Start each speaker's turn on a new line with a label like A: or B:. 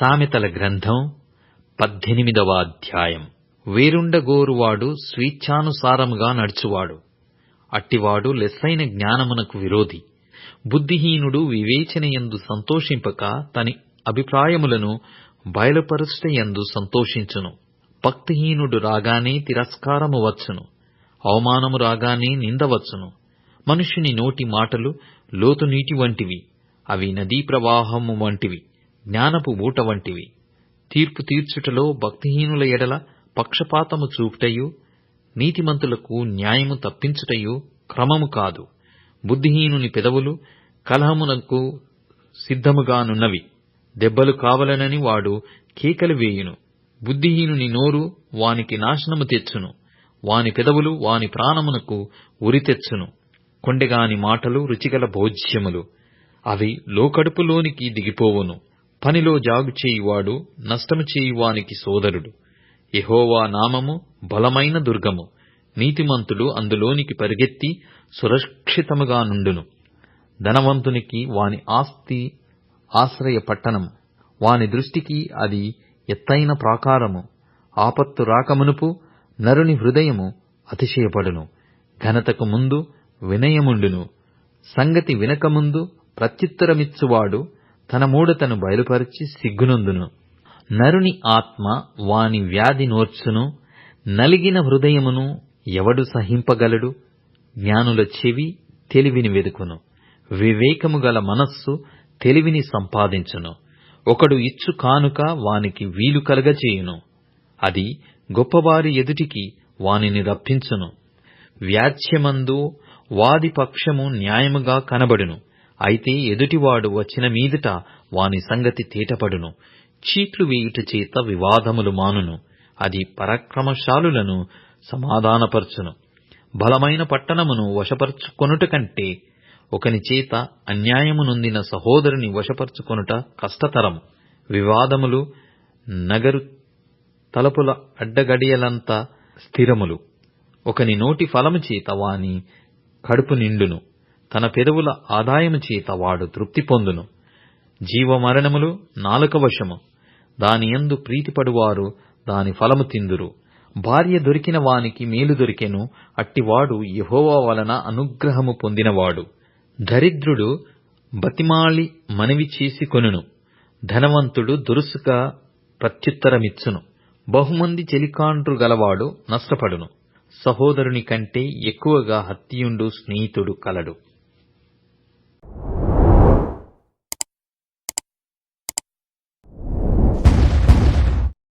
A: సామెతల గ్రంథం పద్దెనిమిదవ అధ్యాయం. వేరుండగోరువాడు స్వేచ్ఛానుసారముగా నడుచువాడు. అట్టివాడు లెస్సైన జ్ఞానమునకు విరోధి. బుద్ధిహీనుడు వివేచనయందు సంతోషింపక తని అభిప్రాయములను బయలుపరచుటయందు సంతోషించును. భక్తిహీనుడు రాగానే తిరస్కారము వచ్చును. అవమానము రాగానే నిందవచ్చును మనుషుని నోటి మాటలు లోతు నీటి వంటివి. అవి నదీ ప్రవాహము వంటివి. జ్ఞానపు ఊట వంటివి. తీర్పు తీర్చుటలో భక్తిహీనుల ఎడల పక్షపాతము చూపుటయు నీతిమంతులకు న్యాయము తప్పించుటయు క్రమము కాదు. బుద్ధిహీనుని పెదవులు కలహమునకు సిద్ధముగానున్నవి దెబ్బలు కావలనని వాడు కేకలు వేయును. బుద్ధిహీనుని నోరు వానికి నాశనము తెచ్చును. వాని పెదవులు వాని ప్రాణమునకు ఉరి తెచ్చును. కొండెగాని మాటలు రుచిగల భోజ్యములు. అవి లోకడుపులోనికి దిగిపోవును. పనిలో జాగు చేయువాడు నష్టము చేయువానికి సోదరుడు. ఎహోవా నామము బలమైన దుర్గము. నీతిమంతుడు అందులోనికి పరిగెత్తి సురక్షితముగా నుండును. ధనవంతునికి వాని ఆస్తి ఆశ్రయ పట్టణం వాని దృష్టికి అది ఎత్తైన ప్రాకారము. ఆపత్తు రాకమునుపు నరుని హృదయము అతిశయపడును. ఘనతకు ముందు వినయముండును. సంగతి వినకముందు ప్రత్యుత్తరమిచ్చువాడు తన మూఢతను బయలుపరిచి సిగ్గునందును. నరుని ఆత్మ వాని వ్యాధి నోర్చును. నలిగిన హృదయమును ఎవడు సహింపగలడు? జ్ఞానుల చెవి తెలివిని వెదుకును. వివేకము గల మనస్సు తెలివిని సంపాదించును. ఒకడు ఇచ్చు కానుక వానికి వీలు కలగచేయును అది గొప్పవారి ఎదుటికి వానిని రప్పించును. వ్యాజ్యమందు వాది పక్షము న్యాయముగా కనబడును. అయితే ఎదుటివాడు వచ్చిన మీదుట వాని సంగతి తేటపడును. చీట్లు వేయుట చేత వివాదములు మానును. అది పరాక్రమశాలులను సమాధానపరచును. బలమైన పట్టణమును వశపరుచుకొనుట కంటే ఒకని చేత అన్యాయము నొందిన సహోదరుని వశపరుచుకొనుట కష్టతరం. వివాదములు నగరు తలుపుల అడ్డగడియలంత స్థిరములు. ఒకని నోటి ఫలము చేత వాని కడుపు నిండును. తన పెదవుల ఆదాయము చేత వాడు తృప్తి పొందును. జీవమరణములు నాలుక వశము. దానియందు ప్రీతిపడువారు దాని ఫలము తిందురు. భార్య దొరికిన వానికి మేలు దొరికెను. అట్టివాడు యహోవా వలన అనుగ్రహము పొందినవాడు. దరిద్రుడు బతిమాలి మనవి చేసి కొనును. ధనవంతుడు దురుసుగా ప్రత్యుత్తరమిచ్చును. బహుమంది చెలికాండ్రు గలవాడు నష్టపడును. సహోదరుని కంటే ఎక్కువగా హత్యుండు స్నేహితుడు కలడు.